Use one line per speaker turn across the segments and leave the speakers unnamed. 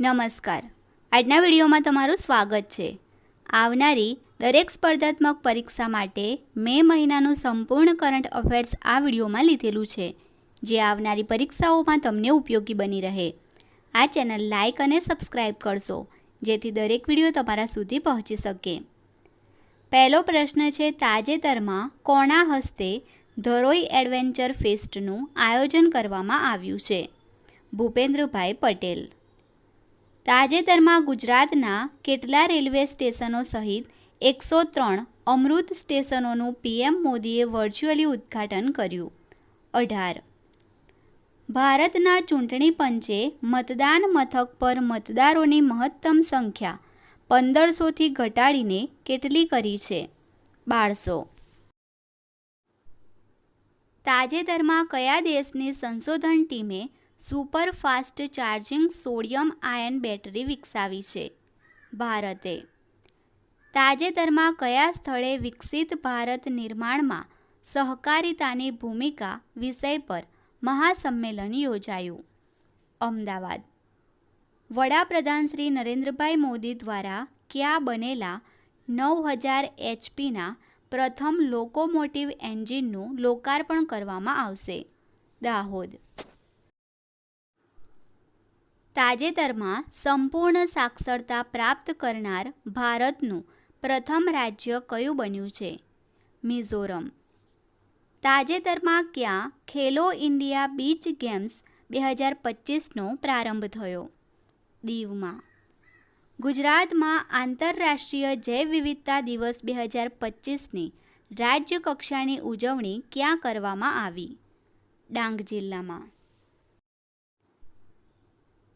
નમસ્કાર. આજના વિડીયોમાં તમારું સ્વાગત છે. આવનારી દરેક સ્પર્ધાત્મક પરીક્ષા માટે મે મહિનાનું સંપૂર્ણ કરંટ અફેર્સ આ વિડીયોમાં લીધેલું છે. જે આવનારી પરીક્ષાઓમાં તમને ઉપયોગી બની રહે. આ ચેનલ લાઇક અને સબસ્ક્રાઇબ કરશો, જેથી દરેક વીડિયો તમારા સુધી પહોંચી શકે. પહેલો પ્રશ્ન છે, તાજેતરમાં કોણા હસ્તે ધરોઈ એડવેન્ચર ફેસ્ટનું આયોજન કરવામાં આવ્યું છે? ભૂપેન્દ્રભાઈ પટેલ. તાજેતરમાં ગુજરાતના કેટલા રેલવે સ્ટેશનો સહિત એકસો ત્રણ અમૃત સ્ટેશનોનું પીએમ મોદીએ વર્ચ્યુઅલી ઉદ્ઘાટન કર્યું. અઢાર. ભારતના ચૂંટણી પંચે મતદાન મથક પર મતદારોની મહત્તમ સંખ્યા પંદરસોથી ઘટાડીને કેટલી કરી છે? બારસો. તાજેતરમાં કયા દેશની સંશોધન ટીમે super fast charging sodium ion battery વિકસાવી છે ભારતે. તાજેતરમાં કયા સ્થળે વિકસિત ભારત નિર્માણમાં સહકારિતાની ભૂમિકા વિષય પર મહાસંમેલન યોજાયું? અમદાવાદ. વડાપ્રધાન શ્રી નરેન્દ્રભાઈ મોદી દ્વારા ક્યાં બનેલા નવ હજાર એચપીના પ્રથમ લોકોમોટિવ એન્જિનનું લોકાર્પણ કરવામાં આવશે? દાહોદ. તાજેતરમાં સંપૂર્ણ સાક્ષરતા પ્રાપ્ત કરનાર ભારતનું પ્રથમ રાજ્ય કયું બન્યું છે? મિઝોરમ. તાજેતરમાં ક્યાં ખેલો ઇન્ડિયા બીચ ગેમ્સ બે હજાર પચીસનો પ્રારંભ થયો? દીવમાં. ગુજરાતમાં આંતરરાષ્ટ્રીય જૈવ વિવિધતા દિવસ બે હજાર પચીસની રાજ્ય કક્ષાની ઉજવણી ક્યાં કરવામાં આવી? ડાંગ જિલ્લામાં.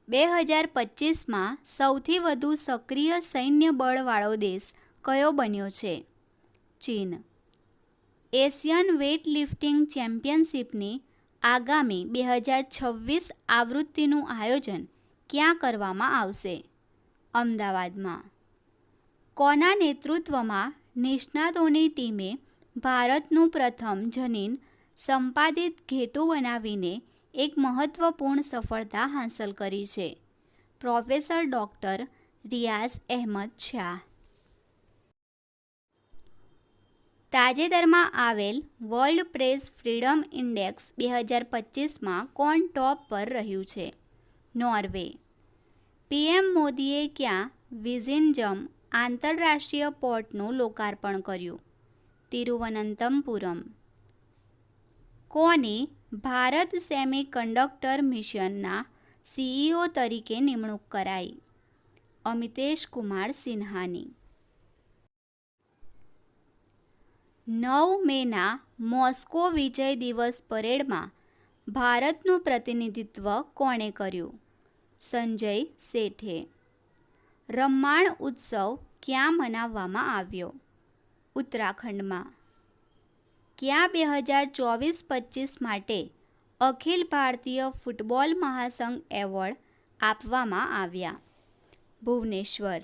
બે હજાર પચીસમાં સૌથી વધુ સક્રિય સૈન્ય બળવાળો દેશ કયો બન્યો છે? ચીન. એશિયન વેઇટ લિફ્ટિંગ ચેમ્પિયનશિપની આગામી બે હજાર છવ્વીસ આવૃત્તિનું આયોજન ક્યાં કરવામાં આવશે? અમદાવાદમાં. કોના નેતૃત્વમાં નિષ્ણાતોની ટીમે ભારતનું પ્રથમ જનીન સંપાદિત ઘેટું બનાવીને એક મહત્વપૂર્ણ સફળતા હાંસલ કરી છે. Professor doctor Riyaz Ahmed Shah. તાજેતરમાં આવેલ વર્લ્ડ પ્રેસ ફ્રીડમ ઇન્ડેક્સ બે હજાર પચીસમાં કોણ ટોપ પર રહ્યું છે? નોર્વે. પીએમ મોદીએ ક્યાં વિઝિનજમ આંતરરાષ્ટ્રીય પોર્ટનું લોકાર્પણ કર્યું? તિરુવનંતમપુરમ કોની ભારત સેમી કંડક્ટર મિશનના સીઈઓ તરીકે નિમણૂક કરાઈ. અમિતેશ કુમાર સિન્હાની. નવ મેના મોસ્કો વિજય દિવસ પરેડમાં ભારતનું પ્રતિનિધિત્વ કોણે કર્યું? સંજય શેઠે. રમ્માણ ઉત્સવ ક્યાં મનાવવામાં આવ્યો? ઉત્તરાખંડમાં. ક્યાં બે હજાર ચોવીસ પચીસ માટે અખિલ ભારતીય ફૂટબોલ મહાસંઘ એવોર્ડ આપવામાં આવ્યા? ભુવનેશ્વર.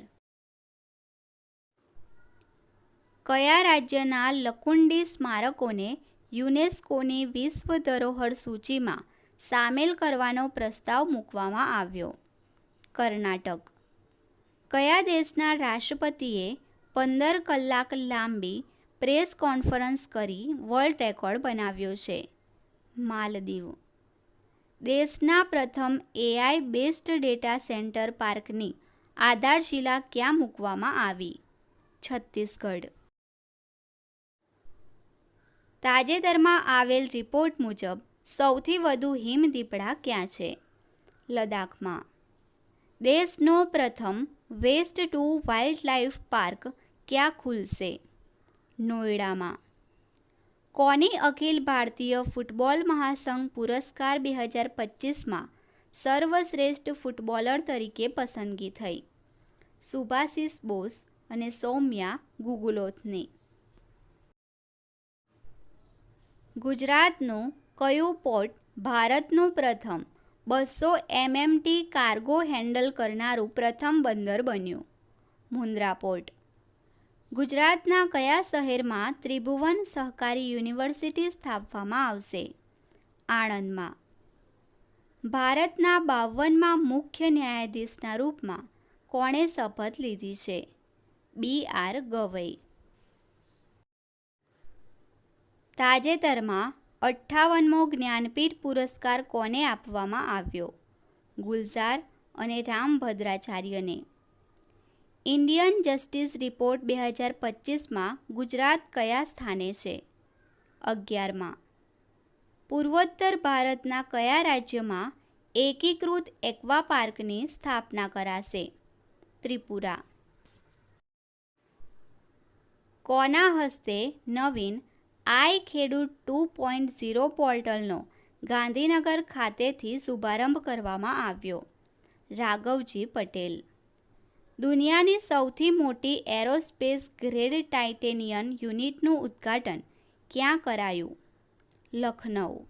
કયા રાજ્યના લકુંડી સ્મારકોને યુનેસ્કોની વિશ્વ ધરોહર સૂચિમાં સામેલ કરવાનો પ્રસ્તાવ મૂકવામાં આવ્યો? કર્ણાટક. કયા દેશના રાષ્ટ્રપતિએ પંદર કલાક લાંબી પ્રેસ કોન્ફરન્સ કરી વર્લ્ડ રેકોર્ડ બનાવ્યો છે. માલદીવ. દેશના પ્રથમ એઆઈ બેસ્ડ ડેટા સેન્ટર પાર્કની આધારશિલા ક્યાં મૂકવામાં આવી? છત્તીસગઢ. તાજેતરમાં આવેલ રિપોર્ટ મુજબ સૌથી વધુ હિમદીપડા ક્યાં છે? લદ્દાખમાં. દેશનો પ્રથમ waste to wildlife park ક્યાં ખુલશે? નોઈડામાં કોની અખિલ ભારતીય ફૂટબોલ મહાસંઘ પુરસ્કાર બે હજાર પચીસમાં સર્વશ્રેષ્ઠ ફૂટબોલર તરીકે પસંદગી થઈ? સુભાશિષ બોસ અને સૌમ્યા ગુગુલોથને. ગુજરાતનું કયું પોર્ટ ભારતનું પ્રથમ બસો એમએમટી કાર્ગો હેન્ડલ કરનારું પ્રથમ બંદર બન્યું? મુન્દ્રા પોર્ટ. ગુજરાતના કયા શહેરમાં ત્રિભુવન સહકારી યુનિવર્સિટી સ્થાપવામાં આવશે? આણંદમાં. ભારતના બાવનમાં મુખ્ય ન્યાયાધીશના રૂપમાં કોણે શપથ લીધી છે? B R Gavai. તાજેતરમાં અઠ્ઠાવનમો જ્ઞાનપીઠ પુરસ્કાર કોને આપવામાં આવ્યો? ગુલઝાર અને રામભદ્રાચાર્યને ઇન્ડિયન જસ્ટિસ રિપોર્ટ બે હજાર પચીસમાં ગુજરાત કયા સ્થાને છે? અગિયારમાં. પૂર્વોત્તર ભારતના કયા રાજ્યમાં એકીકૃત એક્વા પાર્કની સ્થાપના કરાશે? ત્રિપુરા. કોના હસ્તે નવીન I Khedut two point zero પોર્ટલનો Gandhinagar ખાતેથી શુભારંભ કરવામાં આવ્યો? રાઘવજી પટેલ. દુનિયાની સૌથી મોટી એરોસ્પેસ ગ્રેડ ટાઇટેનિયન યુનિટનું ઉદ્ઘાટન ક્યાં કરાયું? લખનઉ.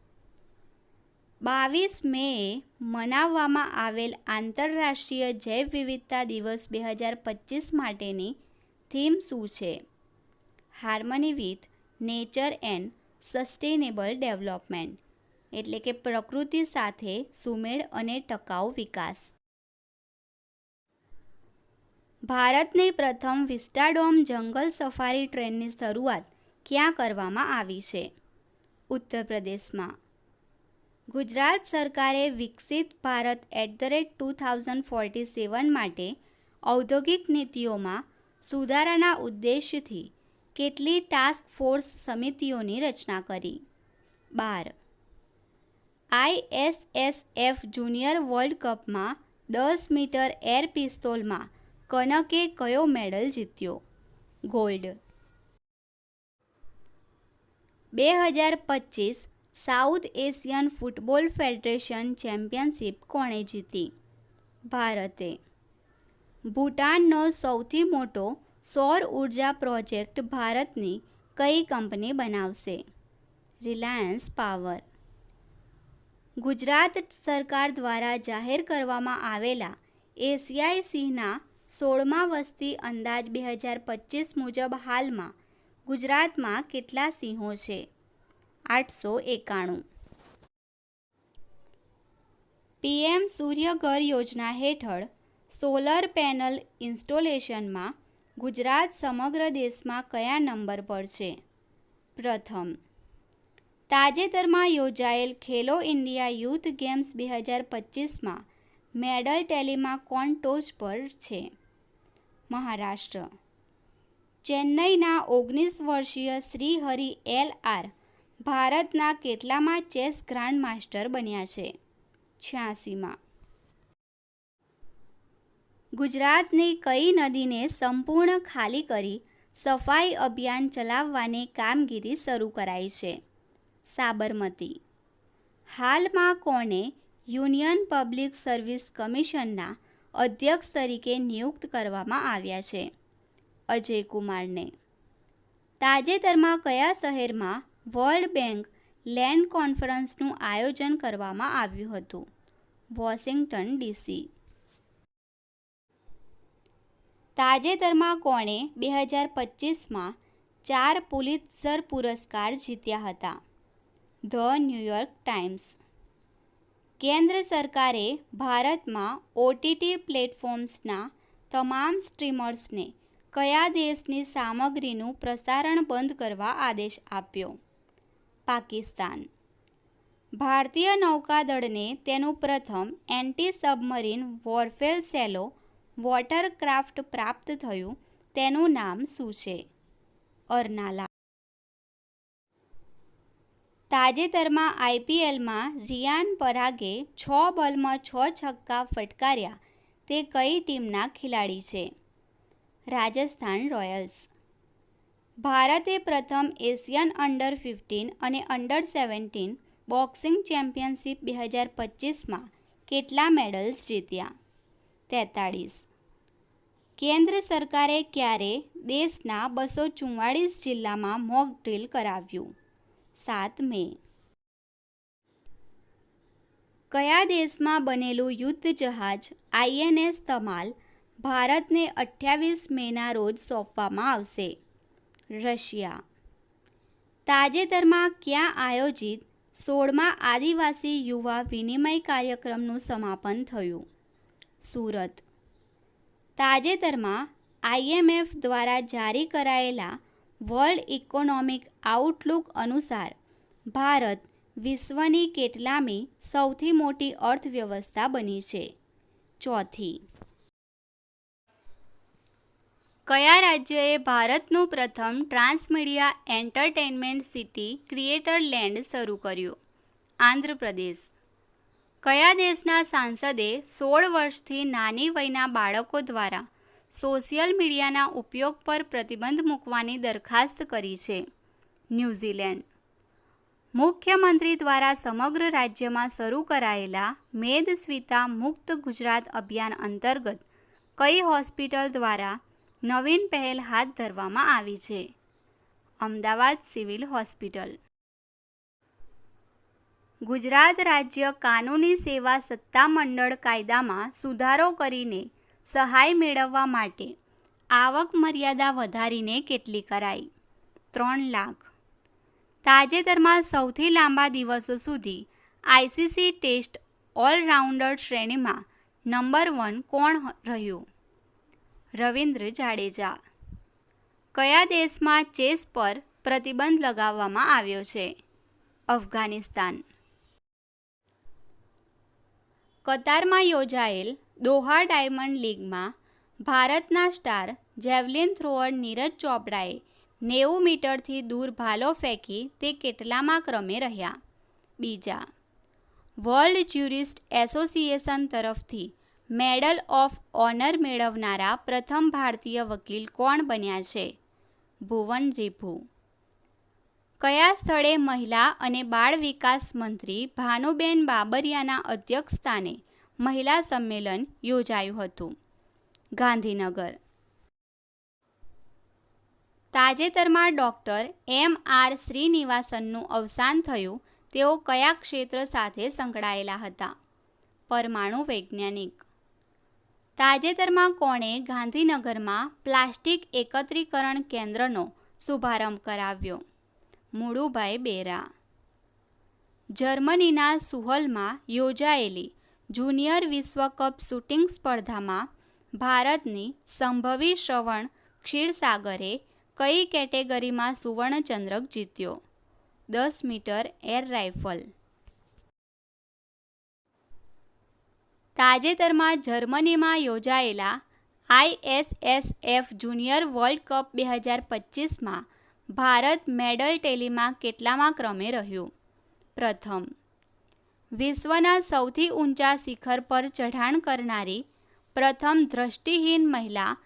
બાવીસ મેએ મનાવવામાં આવેલ આંતરરાષ્ટ્રીય જૈવ વિવિધતા દિવસ બે હજાર પચીસ માટેની થીમ શું છે? Harmony with nature and sustainable development, એટલે કે પ્રકૃતિ સાથે સુમેળ અને ટકાઉ વિકાસ. ભારતની પ્રથમ વિસ્ટાડોમ જંગલ સફારી ટ્રેનની શરૂઆત ક્યાં કરવામાં આવી છે? ઉત્તર પ્રદેશમાં ગુજરાત સરકારે Viksit Bharat at the rate two thousand forty seven માટે ઔદ્યોગિક નીતિઓમાં સુધારાના ઉદ્દેશથી કેટલી ટાસ્ક ફોર્સ સમિતિઓની રચના કરી? બાર. આઈએસએસએફ જુનિયર વર્લ્ડ કપમાં દસ મીટર એર પિસ્તોલમાં કનકે કયો મેડલ જીત્યો? ગોલ્ડ. બે હજાર પચીસ South Asian football federation championship કોણે જીતી? ભારતે. ભૂટાનનો સૌથી મોટો સૌર ઊર્જા પ્રોજેક્ટ ભારતની કઈ કંપની બનાવશે? Reliance power. ગુજરાત સરકાર દ્વારા જાહેર કરવામાં આવેલા એશિયાઈ સિંહના સોળમા વસ્તી અંદાજ બે હજાર પચીસ મુજબ હાલમાં ગુજરાતમાં કેટલા સિંહો છે? આઠસો એકાણું. પીએમ સૂર્યઘર યોજના હેઠળ સોલર પેનલ ઇન્સ્ટોલેશનમાં ગુજરાત સમગ્ર દેશમાં કયા નંબર પર છે? પ્રથમ, તાજેતરમાં યોજાયેલ ખેલો ઇન્ડિયા યુથ ગેમ્સ બે હજાર પચીસમાં મેડલ ટેલીમાં કોણ ટોચ પર છે? મહારાષ્ટ્ર. ચેન્નઈના ઓગણીસ વર્ષીય શ્રીહરિ એલ આર ભારતના કેટલામાં ચેસ ગ્રાન્ડ માસ્ટર બન્યા છે? છ્યાસીમાં. ગુજરાતની કઈ નદીને સંપૂર્ણ ખાલી કરી સફાઈ અભિયાન ચલાવવાની કામગીરી શરૂ કરાઈ છે? સાબરમતી. હાલમાં કોને યુનિયન પબ્લિક સર્વિસ કમિશનના અધ્યક્ષ તરીકે નિયુક્ત કરવામાં આવ્યા છે, અજય કુમારને. તાજેતરમાં કયા શહેરમાં વર્લ્ડ બેંક લેન્ડ કોન્ફરન્સનું આયોજન કરવામાં આવ્યું હતું? Washington DC. તાજેતરમાં કોણે બે હજાર પચીસમાં ચાર પુલિત્ઝર પુરસ્કાર જીત્યા હતા? ધ ન્યૂયોર્ક ટાઈમ્સ કેન્દ્ર સરકારે ભારતમાં ઓટીટી પ્લેટફોર્મ્સના તમામ સ્ટ્રીમર્સને કયા દેશની સામગ્રીનું પ્રસારણ બંધ કરવા આદેશ આપ્યો? પાકિસ્તાન. ભારતીય નૌકાદળને તેનું પ્રથમ એન્ટી સબમરીન વોરફેલ સેલો વોટરક્રાફ્ટ પ્રાપ્ત થયું, તેનું નામ શું છે? અર્નાલા. તાજેતરમાં આઈપીએલમાં રિયાન પરાગે છ બોલમાં છ છક્કા ફટકાર્યા. તે કઈ ટીમના ખેલાડી છે? રાજસ્થાન રોયલ્સ. ભારતે પ્રથમ એશિયન અંડર ફિફ્ટીન અને અંડર સેવન્ટીન બોક્સિંગ ચેમ્પિયનશિપ બે હજાર પચીસમાં કેટલા મેડલ્સ જીત્યા? તેતાળીસ. કેન્દ્ર સરકારે ક્યારે દેશના બસો ચુમ્માળીસ જિલ્લામાં મોક ડ્રીલ કરાવ્યું? સાત મે. કયા દેશમાં બનેલું યુદ્ધ જહાજ આઈએનએસ તમાલ ભારતને અઠ્યાવીસ મેના રોજ સોંપવામાં આવશે? રશિયા. તાજેતરમાં ક્યાં આયોજિત સોળમાં આદિવાસી યુવા વિનિમય કાર્યક્રમનું સમાપન થયું? સુરત. તાજેતરમાં આઈએમએફ દ્વારા જારી કરાયેલા વર્લ્ડ ઇકોનોમિક આઉટલુક અનુસાર, ભારત વિશ્વની કેટલામી સૌથી મોટી અર્થવ્યવસ્થા બની છે. ચોથી. કયા રાજ્યએ ભારતનું પ્રથમ transmedia entertainment city creator land શરૂ કર્યું? આંધ્રપ્રદેશ. કયા દેશના સાંસદે સોળ વર્ષથી નાની વયના બાળકો દ્વારા સોશિયલ મીડિયાના ઉપયોગ પર પ્રતિબંધ મૂકવાની દરખાસ્ત કરી છે ન્યૂઝીલેન્ડ. મુખ્યમંત્રી દ્વારા સમગ્ર રાજ્યમાં શરૂ કરાયેલા મેદસ્વિતા મુક્ત ગુજરાત અભિયાન અંતર્ગત કઈ હોસ્પિટલ દ્વારા નવીન પહેલ હાથ ધરવામાં આવી છે? Ahmedabad civil hospital. ગુજરાત રાજ્ય કાનૂની સેવા સત્તામંડળ કાયદામાં સુધારો કરીને સહાય મેળવવા માટે આવક મર્યાદા વધારીને કેટલી કરાઈ? ત્રણ લાખ. તાજેતરમાં સૌથી લાંબા દિવસો સુધી આઈસીસી ટેસ્ટ ઓલરાઉન્ડર શ્રેણીમાં નંબર વન કોણ રહ્યું? રવિન્દ્ર જાડેજા. કયા દેશમાં ચેસ પર પ્રતિબંધ લગાવવામાં આવ્યો છે? અફઘાનિસ્તાન. કતારમાં યોજાયેલ દોહા ડાયમંડ લીગમાં ભારતના સ્ટાર જેવલિન થ્રોઅર નીરજ ચોપડાએ નેવું મીટરથી દૂર ભાલો ફેંકી તે કેટલામાં ક્રમે રહ્યા? બીજા, વર્લ્ડ જ્યુરિસ્ટ એસોસિએશન તરફથી મેડલ ઓફ ઓનર મેળવનારા પ્રથમ ભારતીય વકીલ કોણ બન્યા છે? ભુવન રીભુ. કયા સ્થળે મહિલા અને બાળ વિકાસ મંત્રી ભાનુબેન બાબરિયાના અધ્યક્ષસ્થાને મહિલા સંમેલન યોજાયું હતું. ગાંધીનગર. તાજેતરમાં ડૉક્ટર એમ આર શ્રીનિવાસનનું અવસાન થયું, તેઓ કયા ક્ષેત્ર સાથે સંકળાયેલા હતા? પરમાણુ વૈજ્ઞાનિક. તાજેતરમાં કોણે ગાંધીનગરમાં પ્લાસ્ટિક એકત્રીકરણ કેન્દ્રનો શુભારંભ કરાવ્યો? મુળુભાઈ બેરા. જર્મનીના સુહલમાં યોજાયેલી જુનિયર વિશ્વ કપ શૂટિંગ સ્પર્ધામાં ભારતની સંભવી શ્રવણ ક્ષીરસાગરે કઈ કેટેગરીમાં સુવર્ણચંદ્રક જીત્યો? દસ મીટર એર રાઇફલ. તાજેતરમાં જર્મનીમાં યોજાયેલા આઈએસએસએફ જુનિયર વર્લ્ડ કપ બે હજાર પચીસમાં ભારત મેડલ ટેલીમાં કેટલામાં ક્રમે રહ્યું? પ્રથમ વિશ્વના સૌથી ઊંચા શિખર પર ચઢાણ કરનારી પ્રથમ દ્રષ્ટિહીન મહિલા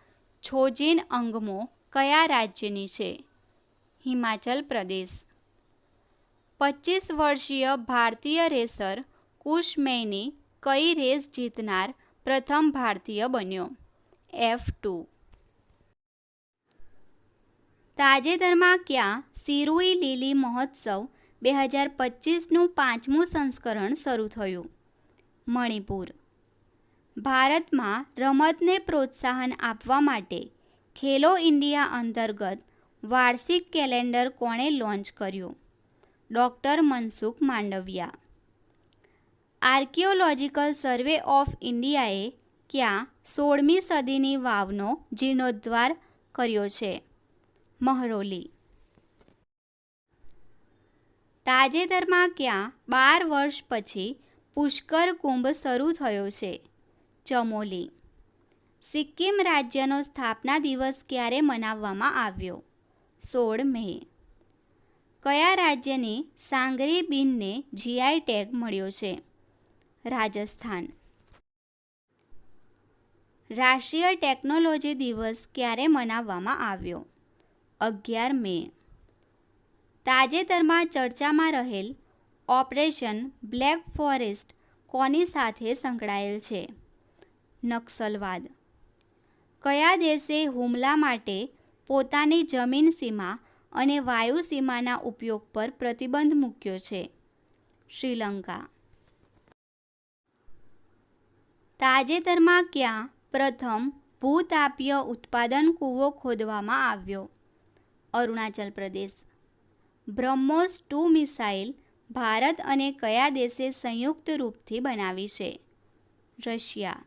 છોજીન અંગમો કયા રાજ્યની છે? હિમાચલ પ્રદેશ. પચીસ વર્ષીય ભારતીય રેસર કુશ મૈની કઈ રેસ જીતનાર પ્રથમ ભારતીય બન્યો? F two. તાજેતરમાં ક્યાં સિરુઈ લીલી મહોત્સવ બે હજાર પચીસનું પાંચમું સંસ્કરણ શરૂ થયું. મણિપુર. ભારતમાં રમતને પ્રોત્સાહન આપવા માટે ખેલો ઇન્ડિયા અંતર્ગત વાર્ષિક કેલેન્ડર કોણે લોન્ચ કર્યું? Doctor Mansukh Mandaviya. Archaeological survey of ઇન્ડિયાએ ક્યાં સોળમી સદીની વાવનો જીર્ણોદ્ધાર કર્યો છે? મહરોલી. તાજેતરમાં ક્યાં બાર વર્ષ પછી પુષ્કર કુંભ શરૂ થયો છે. ચમોલી. સિક્કિમ રાજ્યનો સ્થાપના દિવસ ક્યારે મનાવવામાં આવ્યો? સોળ મે. કયા રાજ્યની સાંગરી બીનને જીઆઈ ટેગ મળ્યો છે? રાજસ્થાન. રાષ્ટ્રીય ટેકનોલોજી દિવસ ક્યારે મનાવવામાં આવ્યો? અગિયાર મે. તાજેતરમાં ચર્ચામાં રહેલ ઓપરેશન બ્લેક ફોરેસ્ટ કોની સાથે સંકળાયેલ છે? નક્સલવાદ. કયા દેશે હુમલા માટે પોતાની જમીન સીમા અને વાયુ સીમાના ઉપયોગ પર પ્રતિબંધ મૂક્યો છે? શ્રીલંકા. તાજેતરમાં ક્યાં પ્રથમ ભૂતાપીય ઉત્પાદન કૂવો ખોદવામાં આવ્યો? અરુણાચલ પ્રદેશ. બ્રહ્મોસ ટુ મિસાઇલ ભારત અને કયા દેશે સંયુક્ત રૂપથી બનાવી છે? રશિયા.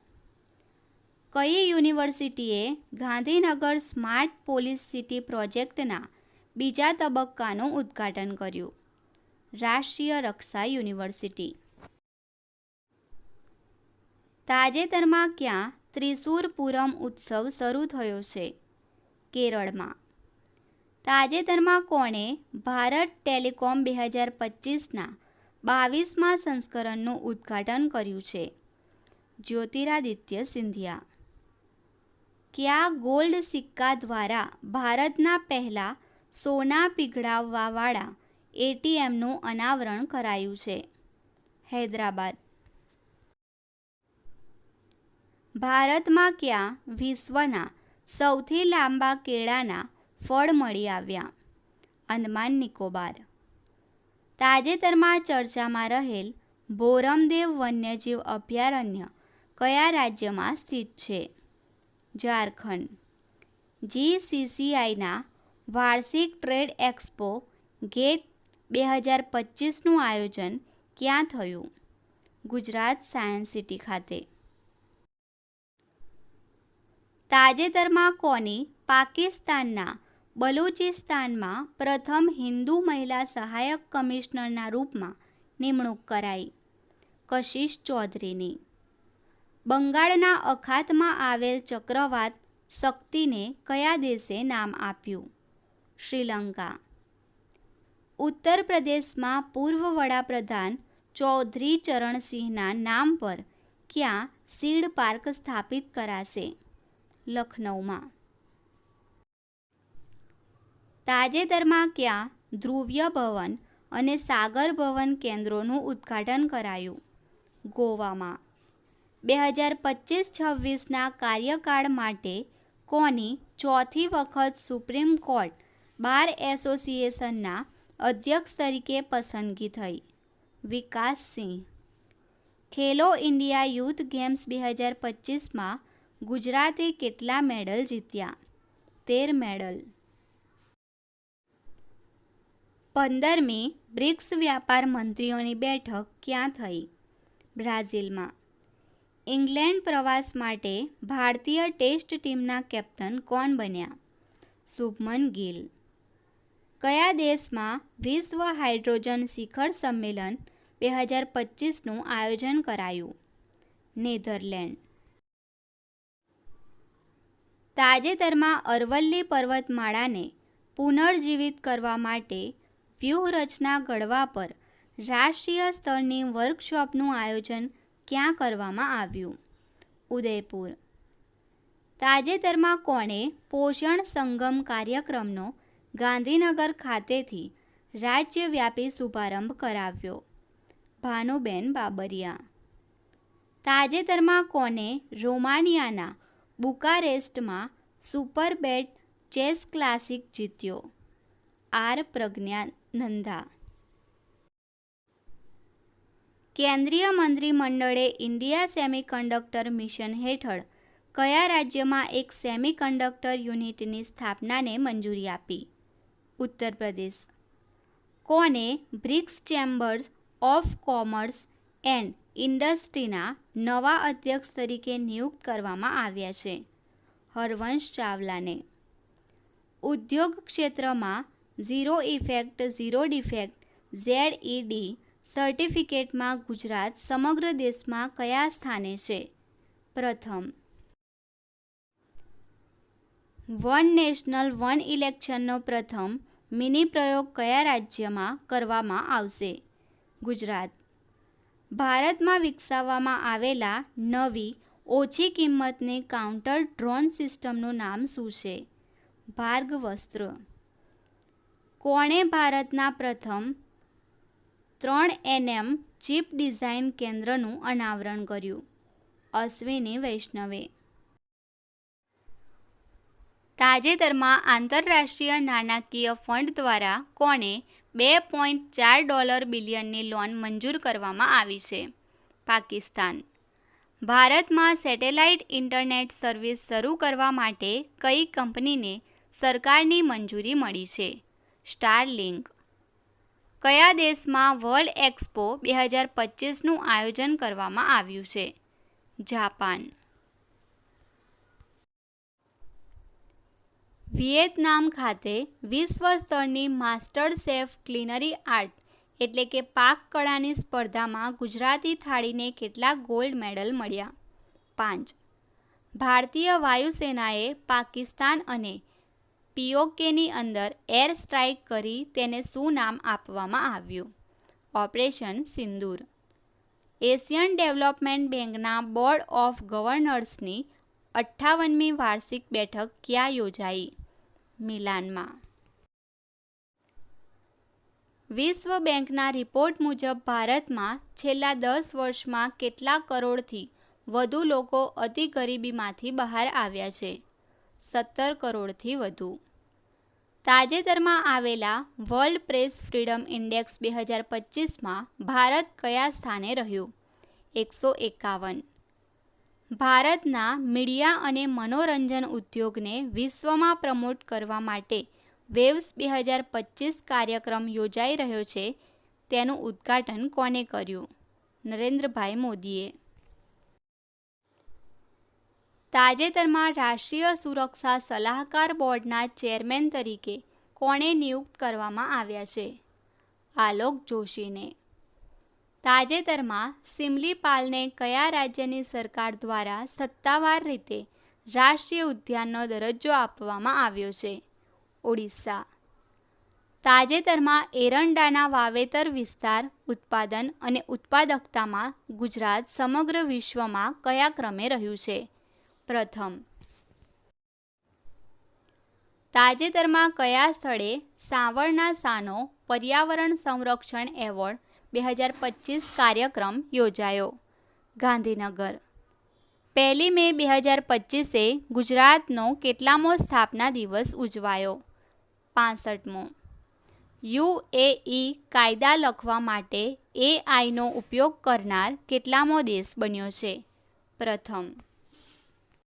કઈ યુનિવર્સિટીએ ગાંધીનગર સ્માર્ટ પોલીસ સિટી પ્રોજેક્ટના બીજા તબક્કાનું ઉદ્ઘાટન કર્યું? રાષ્ટ્રીય રક્ષા યુનિવર્સિટી. તાજેતરમાં ક્યાં ત્રિશુર પૂરમ ઉત્સવ શરૂ થયો છે? કેરળમાં. તાજેતરમાં કોણે ભારત ટેલિકોમ બે હજાર પચીસના બાવીસમાં સંસ્કરણનું ઉદ્ઘાટન કર્યું છે. જ્યોતિરાદિત્ય સિંધિયા. કયા ગોલ્ડ સિક્કા દ્વારા ભારતના પહેલા સોના પીગળાવવાવાળા એટીએમનું અનાવરણ કરાયું છે. હૈદરાબાદ. ભારતમાં ક્યાં વિશ્વના સૌથી લાંબા કેળાના ફળ મળી આવ્યા. અંદમાન નિકોબાર. તાજેતરમાં ચર્ચામાં રહેલ ભોરમદેવ વન્યજીવ અભયારણ્ય કયા રાજ્યમાં સ્થિત છે? ઝારખંડ. જીસીસીઆઈના વાર્ષિક ટ્રેડ એક્સપો ગેટ બે હજાર પચીસનું આયોજન ક્યાં થયું? ગુજરાત સાયન્સ સિટી ખાતે. તાજેતરમાં કોની પાકિસ્તાનના બલુચિસ્તાનમાં પ્રથમ હિન્દુ મહિલા સહાયક કમિશનરના રૂપમાં નિમણૂક કરાઈ, કશિશ ચૌધરીની. બંગાળના અખાતમાં આવેલ ચક્રવાત શક્તિને કયા દેશે નામ આપ્યું? શ્રીલંકા. ઉત્તર પ્રદેશમાં પૂર્વ વડાપ્રધાન ચૌધરી ચરણસિંહના નામ પર ક્યાં સીડ પાર્ક સ્થાપિત કરાશે? લખનૌમાં તાજેતરમાં ક્યાં ધ્રુવ્ય ભવન અને સાગર ભવન કેન્દ્રોનું ઉદ્ઘાટન કરાયું? ગોવામાં બે હજાર પચીસ છવ્વીસના કાર્યકાળ માટે કોની ચોથી વખત સુપ્રીમ કોર્ટ બાર એસોસિએશનના અધ્યક્ષ તરીકે પસંદગી થઈ? Vikas Singh. Khelo India youth games બે હજાર પચીસમાં ગુજરાતે કેટલા મેડલ જીત્યા? તેર મેડલ. પંદરમી બ્રિક્સ વ્યાપાર મંત્રીઓની બેઠક ક્યાં થઈ? બ્રાઝિલમાં. ઇંગ્લેન્ડ પ્રવાસ માટે ભારતીય ટેસ્ટ ટીમના કેપ્ટન કોણ બન્યા? શુભમન ગિલ. કયા દેશમાં વિશ્વ હાઇડ્રોજન શિખર સંમેલન બે હજાર પચીસનું આયોજન કરાયું? નેધરલેન્ડ. તાજેતરમાં અરવલ્લી પર્વતમાળાને પુનર્જીવિત કરવા માટે વ્યૂહરચના ઘડવા પર રાષ્ટ્રીય સ્તરની વર્કશોપનું આયોજન ક્યાં કરવામાં આવ્યું? ઉદયપુર. તાજેતરમાં કોણે પોષણ સંગમ કાર્યક્રમનો ગાંધીનગર ખાતેથી રાજ્યવ્યાપી શુભારંભ કરાવ્યો? ભાનુબેન બાબરિયા. તાજેતરમાં કોને રોમાનિયાના બુકારેસ્ટમાં સુપર બેટ ચેસ ક્લાસિક જીત્યો? આર પ્રજ્ઞાનંદા કેન્દ્રીય મંત્રીમંડળે ઇન્ડિયા સેમિકન્ડક્ટર મિશન હેઠળ કયા રાજ્યમાં એક સેમિકન્ડક્ટર યુનિટની સ્થાપનાને મંજૂરી આપી? ઉત્તર પ્રદેશ. કોને BRICS chambers of commerce and ઇન્ડસ્ટ્રીના નવા અધ્યક્ષ તરીકે નિયુક્ત કરવામાં આવ્યા છે? હરવંશ ચાવલાને. ઉદ્યોગ ક્ષેત્રમાં zero effect, zero defect, Z D સર્ટિફિકેટમાં Gujarat સમગ્ર દેશમાં કયા સ્થાને છે? પ્રથમ, વન નેશનલ, વન ઇલેક્શનનો પ્રથમ મિની પ્રયોગ કયા રાજ્યમાં કરવામાં આવશે? ગુજરાત, ભારતમાં વિકસાવવામાં આવેલા નવી, ઓછી કિંમતની કાઉન્ટર ડ્રોન સિસ્ટમનું નામ શું છે? ભાર્ગ વસ્ત્ર કોણે ભારતના પ્રથમ ત્રણ એનએમ ચિપ ડિઝાઇન કેન્દ્રનું અનાવરણ કર્યું? અશ્વિની વૈષ્ણવે. તાજેતરમાં આંતરરાષ્ટ્રીય નાણાકીય ફંડ દ્વારા કોણે બે પોઈન્ટ ચાર ડોલર બિલિયનની લોન મંજૂર કરવામાં આવી છે. પાકિસ્તાન. ભારતમાં સેટેલાઇટ ઇન્ટરનેટ સર્વિસ શરૂ કરવા માટે કઈ કંપનીને સરકારની મંજૂરી મળી છે? સ્ટારલિંક. કયા દેશમાં વર્લ્ડ એક્સપો બે હજાર પચીસનું આયોજન કરવામાં આવ્યું છે? જાપાન. વિયેતનામ ખાતે વિશ્વ સ્તરની માસ્ટર શેફ ક્લિનરી આર્ટ, એટલે કે પાક કળાની સ્પર્ધામાં ગુજરાતી થાળીને કેટલા ગોલ્ડ મેડલ મળ્યા? પાંચ. ભારતીય વાયુસેનાએ પાકિસ્તાન અને પીઓકેની અંદર એર સ્ટ્રાઇક કરી તેને શું નામ આપવામાં આવ્યું. ઓપરેશન સિંદૂર. એશિયન ડેવલપમેન્ટ બેંકના બોર્ડ ઓફ ગવર્નર્સની અઠ્ઠાવનમી વાર્ષિક બેઠક ક્યાં યોજાઈ? મિલાનમાં. વિશ્વ બેંકના રિપોર્ટ મુજબ ભારતમાં છેલ્લા દસ વર્ષમાં કેટલા કરોડથી વધુ લોકો અતિ ગરીબીમાંથી બહાર આવ્યા છે? સત્તર કરોડથી વધુ. તાજેતરમાં આવેલા વર્લ્ડ પ્રેસ ફ્રીડમ ઇન્ડેક્સ બે હજાર પચીસમાં ભારત કયા સ્થાને રહ્યું? એકસો એકાવન. ભારતના મીડિયા અને મનોરંજન ઉદ્યોગને વિશ્વમાં પ્રમોટ કરવા માટે વેવ્સ બે હજાર પચીસ કાર્યક્રમ યોજાઈ રહ્યો છે, તેનું ઉદ્ઘાટન કોને કર્યું? નરેન્દ્રભાઈ મોદીએ. તાજેતરમાં રાષ્ટ્રીય સુરક્ષા સલાહકાર બોર્ડના ચેરમેન તરીકે કોણે નિયુક્ત કરવામાં આવ્યા છે? આલોક જોશીને. તાજેતરમાં સિમલીપાલને કયા રાજ્યની સરકાર દ્વારા સત્તાવાર રીતે રાષ્ટ્રીય ઉદ્યાનનો દરજ્જો આપવામાં આવ્યો છે? ઓડિશા. તાજેતરમાં એરંડાના વાવેતર વિસ્તાર, ઉત્પાદન અને ઉત્પાદકતામાં ગુજરાત સમગ્ર વિશ્વમાં કયા ક્રમે રહ્યું છે? પ્રથમ. તાજેતરમાં કયા સ્થળે સાવળના સાનો પર્યાવરણ સંરક્ષણ એવોર્ડ બે હજાર પચીસ કાર્યક્રમ યોજાયો? ગાંધીનગર. પહેલી મે બે હજાર પચીસે ગુજરાતનો કેટલામો સ્થાપના દિવસ ઉજવાયો? પાસઠમો. યુએઈ કાયદા લખવા માટે એઆઈનો ઉપયોગ કરનાર કેટલામો દેશ બન્યો છે? પ્રથમ.